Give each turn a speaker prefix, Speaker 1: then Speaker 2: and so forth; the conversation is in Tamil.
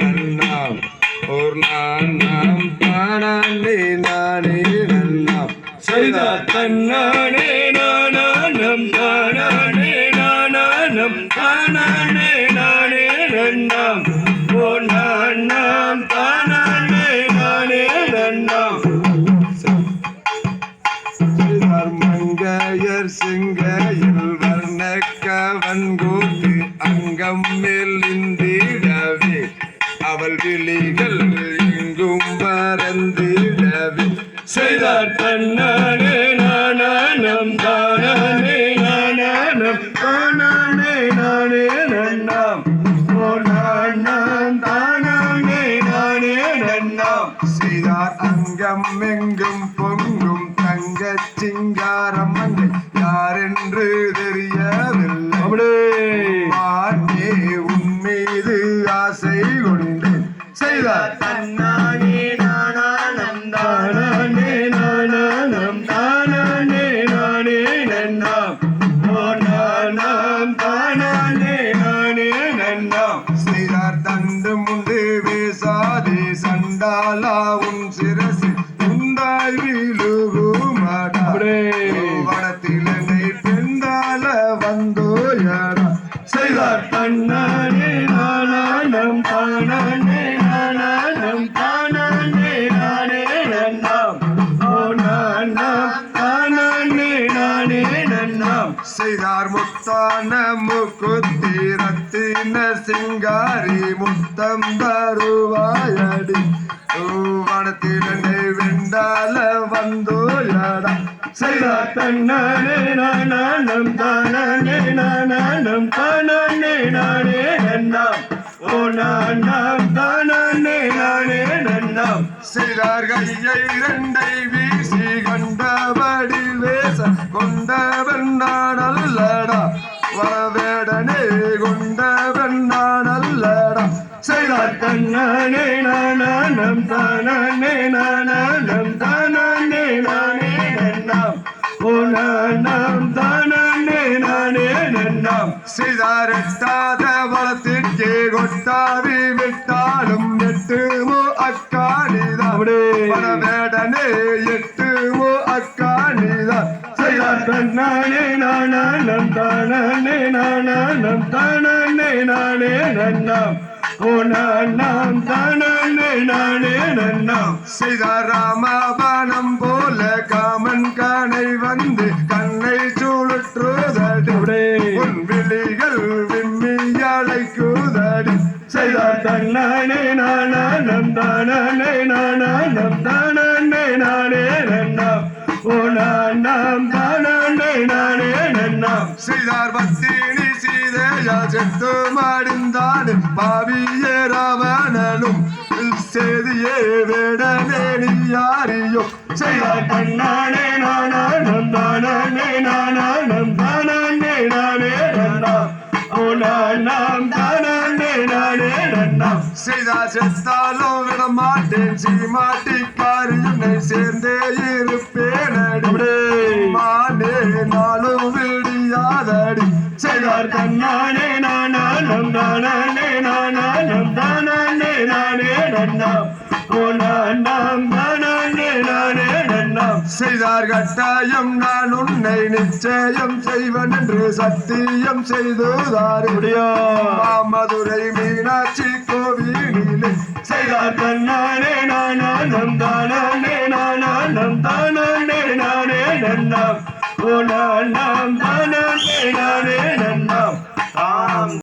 Speaker 1: நன்னாம் ஓர் நான்னாம் தானாண்டே நானே நன்னாம்
Speaker 2: செய்தார் தன்னானே நானானம் தானானே நானானம் தானானே நானே நன்னாம் ஓ நானாம் தானானே நானே நன்னாம்
Speaker 1: மங்கையர் சிங்கையில் வர்ணக்கவன் கோட்டு அங்கம் மெல்லிந்திடவே விழிகள் எங்கும் மறந்திடவே
Speaker 2: செய்தார் தன்னானே நானானம் தானானே நானானம் தானானே நானே நன்னாம். ஓ நானாம் தானானே நானே நன்னாம்.
Speaker 1: செய்தார் அங்கம் எங்கும் பொங்கும் தங்கச் சிங்காரம் யாரென்று செய்தார் முத்தான முக்குத்தி ரத்தின சிங்காரி முத்தம் தருவாயடி. வனத்திலண்டை வெண்டால வந்தோயடா
Speaker 2: செய்தார் தன்னானே நானானம் தானே நானானம் தானே நானே நன்னாம். ஓ நானாம் தானானே நானே நன்னாம்.
Speaker 1: செய்தார் கையை இரண்டை வீசி செய்தார்
Speaker 2: தன்னானே நானானம் தானானே நானானம் தானானே நானே நன்னாம் ஓ நானாம் தானானே நானே நன்னாம்
Speaker 1: செய்தார் வளத்திற்கே கொட்டாவி விட்டாலும் எட்டுமோ அக்காணிதான்
Speaker 2: அப்படியே
Speaker 1: வரவேடனே எட்டுமோ அக்காணிதான்
Speaker 2: செய்தார் தன்னானே நானானம் தானானே நானானம் தானானே நானே நன்னாம் நானே
Speaker 1: செய்தார் ராமபானம் போல காமன் கணை வந்து கண்ணை சுழற்றுதடி உன் விழிகள் விம்மி அழைக்குதடி
Speaker 2: செய்தார் தன்னானே நானானம் தானானே நானானம் தானானே நானே நன்னாம் ஓ நானாம் தானானே நானே நன்னாம்
Speaker 1: செய்தார் பத்தினி சீதையா செத்து மாடிந்தான் பாவிய ராவணனும் செய்தியே வேடனே நீ யாரியோ
Speaker 2: செய்தார் தன்னானே நானானம் தானானே நானானம் தானானே நானே நன்னாம் ஓ நானாம் தானானே நானே நன்னாம்
Speaker 1: செய்தார் செத்தாலும் விட மாட்டேன் சீமாட்டி காரியனை சேர்ந்தே இருப்பேன் மானே நாளும்
Speaker 2: செய்தார் தன்னானே நானானம் தானானே நானானம் தானானே நானே நன்னாம் நானாம் தானானே நானே நன்னாம்
Speaker 1: செய்தார் கட்டாயம் நான் உன்னை நிச்சயம் செய்வன் என்று சத்தியம் செய்துதார். மதுரை மீனாட்சி கோவிலிலே.
Speaker 2: செய்தார் தன்னானே நானானம் தானானே நானானம் தானானே நானே நன்னாம் ஓ நானாம் রে